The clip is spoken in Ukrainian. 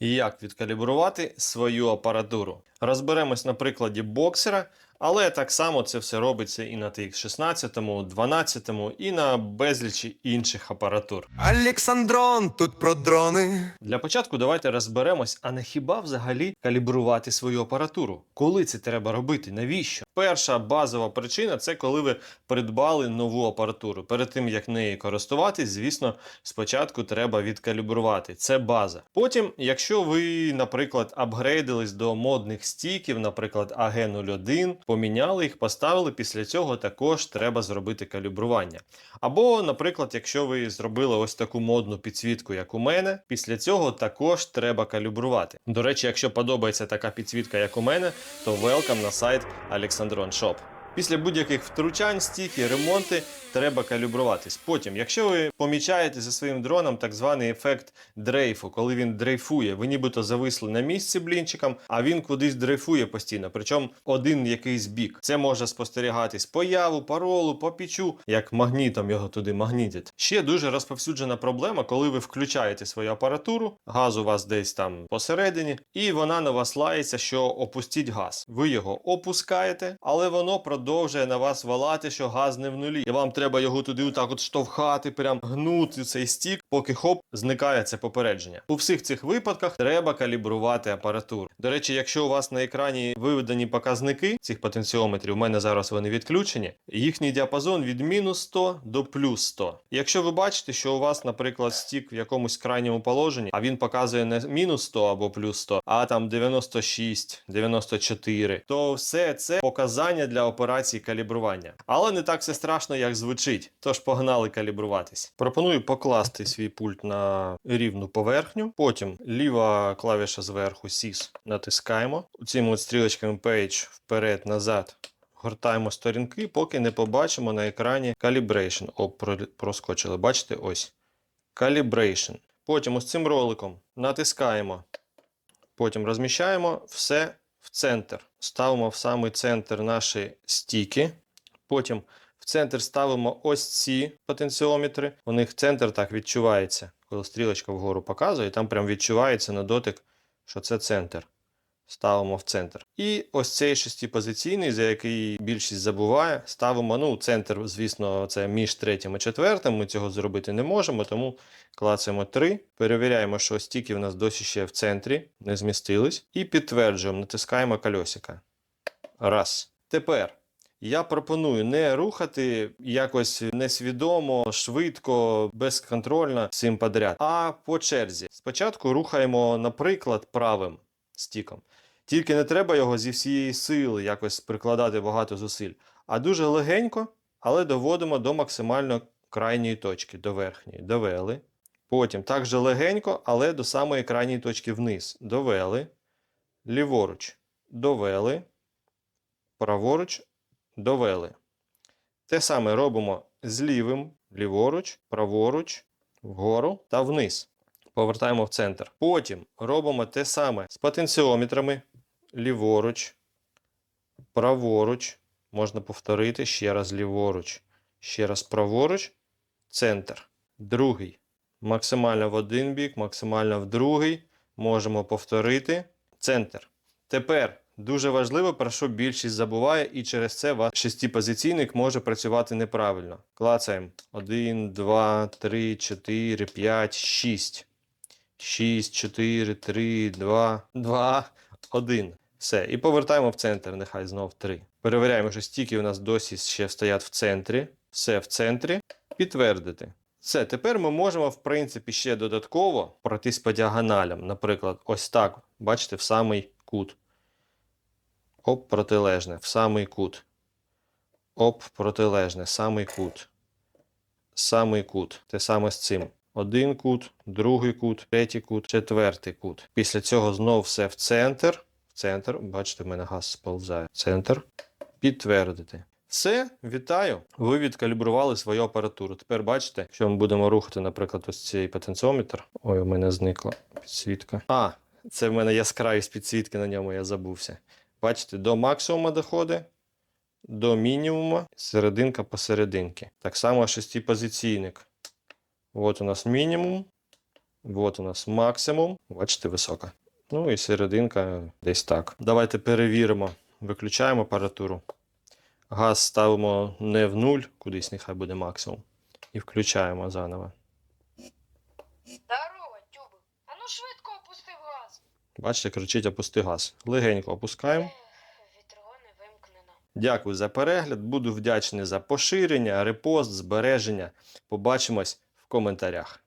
Як відкалібрувати свою апаратуру? Розберемось на прикладі боксера, але так само це все робиться і на TX16, 12 і на безлічі інших апаратур. Олександрон, тут про дрони. Для початку давайте розберемось, а не хіба взагалі калібрувати свою апаратуру? Коли це треба робити? Навіщо? Перша базова причина це коли ви придбали нову апаратуру. Перед тим як нею користуватись, звісно, спочатку треба відкалібрувати. Це база. Потім, якщо ви, наприклад, апгрейдились до модних стіків, наприклад, AG01, поміняли їх, поставили. Після цього також треба зробити калібрування. Або, наприклад, якщо ви зробили ось таку модну підсвітку, як у мене, після цього також треба калібрувати. До речі, якщо подобається така підсвітка, як у мене, то welcome на сайт Alexandron Shop. Після будь-яких втручань, стіки, ремонти треба калібруватись. Потім, якщо ви помічаєте за своїм дроном так званий ефект дрейфу, коли він дрейфує, ви нібито зависли на місці блінчиком, а він кудись дрейфує постійно, причому один якийсь бік. Це може спостерігатись по яву, по ролу, по пічу, як магнітом його туди магнітять. Ще дуже розповсюджена проблема, коли ви включаєте свою апаратуру, газ у вас десь там посередині, і вона на вас лається, що опустіть газ. Ви його опускаєте, але воно продовжує на вас валати, що газ не в нулі. І вам треба його туди отак от штовхати, прям гнути цей стік, поки хоп, зникає це попередження. У всіх цих випадках треба калібрувати апаратуру. До речі, якщо у вас на екрані виведені показники цих потенціометрів, у мене зараз вони відключені, їхній діапазон від мінус 100 до плюс 100. Якщо ви бачите, що у вас, наприклад, стік в якомусь крайньому положенні, а він показує не мінус 100 або плюс 100, а там 96, 94, то все це показання для операції калібрування. Але не так все страшно, як звучить. Тож погнали калібруватись. Пропоную покласти свій пульт на рівну поверхню. Потім ліва клавіша зверху SIS натискаємо. Цими от стрілочками Page вперед-назад. Гортаємо сторінки, поки не побачимо на екрані Calibration. О, проскочили. Бачите, ось. Calibration. Потім ось цим роликом натискаємо. Потім розміщаємо все в центр. Ставимо в самий центр наші стіки. Потім в центр ставимо ось ці потенціометри. У них центр так відчувається. Коли стрілочка вгору показує, там прям відчувається на дотик, що це центр. Ставимо в центр. І ось цей шестипозиційний, за який більшість забуває, ставимо. Ну, центр, звісно, це між третім і четвертим. Ми цього зробити не можемо, тому клацаємо 3. Перевіряємо, що стіки в нас досі ще в центрі, не змістились. І підтверджуємо, натискаємо кольосика. Раз. Тепер я пропоную не рухати якось несвідомо, швидко, безконтрольно цим подряд, а по черзі. Спочатку рухаємо, наприклад, правим стіком. Тільки не треба його зі всієї сили якось прикладати багато зусиль, а дуже легенько, але доводимо до максимально крайньої точки, до верхньої. Довели. Потім також легенько, але до самої крайньої точки вниз. Довели. Ліворуч. Довели. Праворуч. Довели. Те саме робимо з лівим, ліворуч, праворуч, вгору та вниз. Повертаємо в центр. Потім робимо те саме з потенціометрами. Ліворуч, праворуч. Можна повторити ще раз ліворуч, ще раз праворуч, центр. Другий. Максимально в один бік, максимально в другий. Можемо повторити. Центр. Тепер дуже важливо, про що більшість забуває, і через це ваш шестипозиційник може працювати неправильно. Клацаємо 1, 2, 3, 4, 5, 6. 6, 4, 3, 2, 2, 1. Все. І повертаємо в центр, нехай знов 3. Перевіряємо, що стіки у нас досі ще стоять в центрі. Все в центрі. Підтвердити. Все, тепер ми можемо, в принципі, ще додатково пройтись по діагоналям. Наприклад, ось так. Бачите, в самий кут. Оп, протилежне, в самий кут. Оп, протилежне, самий кут. Самий кут. Те саме з цим. Один кут, другий кут, третій кут, четвертий кут. Після цього знов все в центр. В центр. Бачите, в мене газ сповзає. Центр. Підтвердити. Все, вітаю. Ви відкалібрували свою апаратуру. Тепер бачите, що ми будемо рухати, наприклад, ось цей потенціометр. Ой, у мене зникла підсвітка. А, це в мене яскравість підсвітки на ньому, я забувся. Бачите, до максимуму доходить, до мінімуму, серединка посерединки. Так само шестипозиційник. От у нас мінімум, От у нас максимум. Бачите, висока. Ну і серединка десь так. Давайте перевіримо. Виключаємо апаратуру. Газ ставимо не в нуль, кудись нехай буде максимум. І включаємо заново. Здорово, тюбик. А ну швидко опусти газ. Бачите, кричить опусти газ. Легенько опускаємо. Ех, Вітрогони вимкнено. Дякую за перегляд. Буду вдячний за поширення, репост, збереження. Побачимось коментарях.